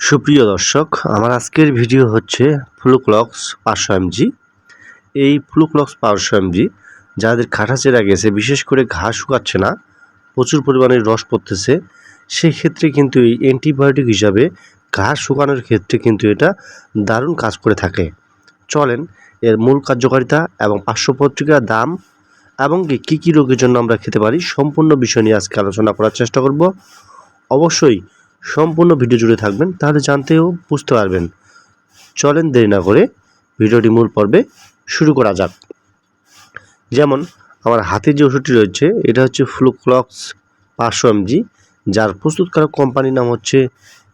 সুপ্রিয় দর্শক, আমার আজকের ভিডিও হচ্ছে ফ্লুক্লক্স পাঁচশো এমজি। এই ফ্লুক্লক্স পাঁচশো এমজি যাদের খাটা চেরা গেছে, বিশেষ করে ঘা শুকাচ্ছে না, প্রচুর পরিমাণে রস পড়তেছে, সেই ক্ষেত্রে কিন্তু এই অ্যান্টিবায়োটিক হিসাবে ঘা শুকানোর ক্ষেত্রে কিন্তু এটা দারুণ কাজ করে থাকে। চলেন, এর মূল কার্যকারিতা এবং পার্শ্ব পত্রিকার দাম এবং কী কী রোগের জন্য আমরা খেতে পারি, সম্পূর্ণ বিষয় নিয়ে আজকে আলোচনা করার চেষ্টা করব। অবশ্যই সম্পূর্ণ ভিডিও জুড়ে থাকবেন, তাহলে জানতেও বুঝতে পারবেন। চলেন দেরি না করে ভিডিওটি মূল পর্বে শুরু করা যাক। যেমন, আমার হাতে যে ওষুধটি রয়েছে, এটা হচ্ছে ফ্লুক্লক্স পাঁচশো এমজি, যার প্রস্তুতকারক কোম্পানির নাম হচ্ছে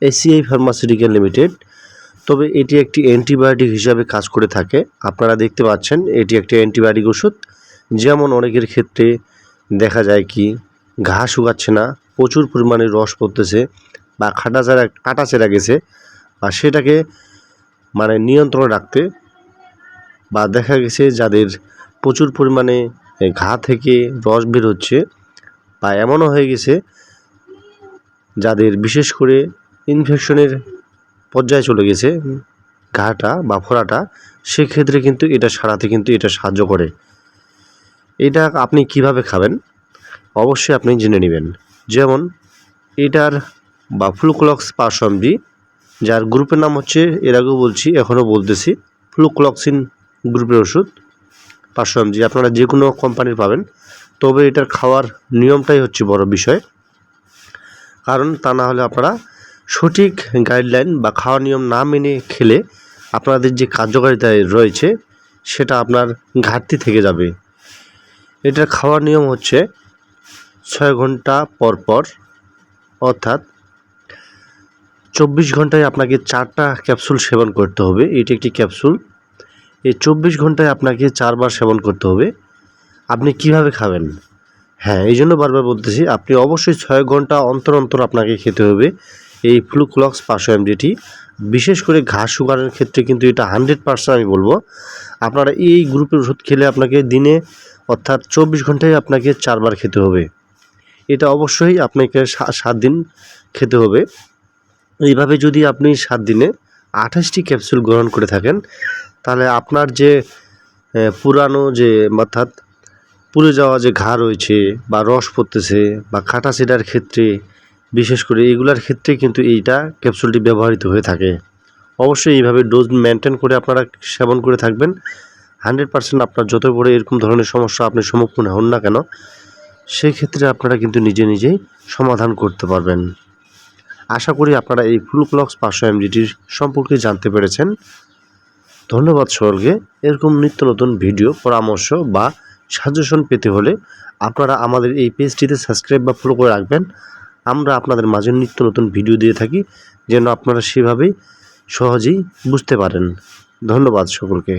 এসিআই ফার্মাসিউটিক্যাল লিমিটেড তবে এটি একটি অ্যান্টিবায়োটিক হিসাবে কাজ করে থাকে। আপনারা দেখতে পাচ্ছেন, এটি একটি অ্যান্টিবায়োটিক ওষুধ। যেমন অনেকের ক্ষেত্রে দেখা যায় কি, ঘা শুকাচ্ছে না, প্রচুর পরিমাণে রস পড়তেছে বা খাটা চেরা কাটা চেরা গেছে বা সেটাকে মানে নিয়ন্ত্রণে রাখতে বা দেখা গেছে যাদের প্রচুর পরিমাণে ঘা থেকে রস বের হচ্ছে বা এমনও হয়ে গেছে যাদের বিশেষ করে ইনফেকশনের পর্যায়ে চলে গেছে ঘাটা বা ফোড়াটা, সেক্ষেত্রে কিন্তু এটা সারাতে কিন্তু এটা সাহায্য করে। এটা আপনি কীভাবে খাবেন? অবশ্যই আপনি জেনে নেবেন। যেমন এটার বা ফ্লুক্লক্স পারসমজি যার গ্রুপের নাম হচ্ছে, এর আগেও বলছি, এখনও বলতেছি ফ্লুক্লক্সিন গ্রুপের ওষুধ পারসমজি আপনারা যে কোনো কোম্পানির পাবেন। তবে এটার খাওয়ার নিয়মটাই হচ্ছে বড় বিষয়। কারণ তা না হলে আপনারা সঠিক গাইডলাইন বা খাওয়ার নিয়ম না মেনে খেলে আপনাদের যে কার্যকারিতা রয়েছে, সেটা আপনার ঘাটতি থেকে যাবে। এটার খাওয়ার নিয়ম হচ্ছে ছয় ঘণ্টা পর পর, অর্থাৎ চব্বিশ ঘন্টায় আপনাকে চারটা ক্যাপসুল সেবন করতে হবে। এটি একটি ক্যাপসুল। এই চব্বিশ ঘন্টায় আপনাকে চারবার সেবন করতে হবে। আপনি কীভাবে খাবেন? হ্যাঁ এই জন্য বারবার বলতেছি, আপনি অবশ্যই ছয় ঘণ্টা অন্তর অন্তর আপনাকে খেতে হবে। এই ফ্লুক্লক্স পাঁচশো এমজিটি বিশেষ করে ঘাস শুকানোর ক্ষেত্রে কিন্তু এটা হান্ড্রেড পার্সেন্ট আমি বলব। আপনারা এই গ্রুপের ওষুধ খেলে আপনাকে দিনে অর্থাৎ চব্বিশ ঘন্টায় আপনাকে চারবার খেতে হবে। এটা অবশ্যই আপনাকে সাত দিন খেতে হবে। এইভাবে যদি আপনি সাত দিনে আঠাশটি ক্যাপসুল গ্রহণ করে থাকেন, তাহলে আপনার যে পুরানো যে, অর্থাৎ পুড়ে যাওয়া যে ঘা রয়েছে বা রস পড়তেছে বা খাটা সেটার ক্ষেত্রে, বিশেষ করে এগুলার ক্ষেত্রে কিন্তু এইটা ক্যাপসুলটি ব্যবহৃত হয়ে থাকে। অবশ্যই এইভাবে ডোজ মেনটেন করে আপনারা সেবন করে থাকবেন। হান্ড্রেড পার্সেন্ট আপনার যত বড় এরকম ধরনের সমস্যা আপনি সম্মুখীন হন না কেন সেই ক্ষেত্রে আপনারা কিন্তু নিজে নিজেই সমাধান করতে পারবেন। আশা করি আপনারা এই ফ্লুক্লক্স পাঁচশো এমজিটির সম্পর্কে জানতে পেরেছেন। ধন্যবাদ সকলকে। এরকম নিত্য নতুন ভিডিও, পরামর্শ বা সাজেশন পেতে হলে আপনারা আমাদের এই পেজটিতে সাবস্ক্রাইব বা ফলো করে রাখবেন। আমরা আপনাদের মাঝে নিত্য নতুন ভিডিও দিয়ে থাকি, যেন আপনারা সেভাবেই সহজেই বুঝতে পারেন। ধন্যবাদ সকলকে।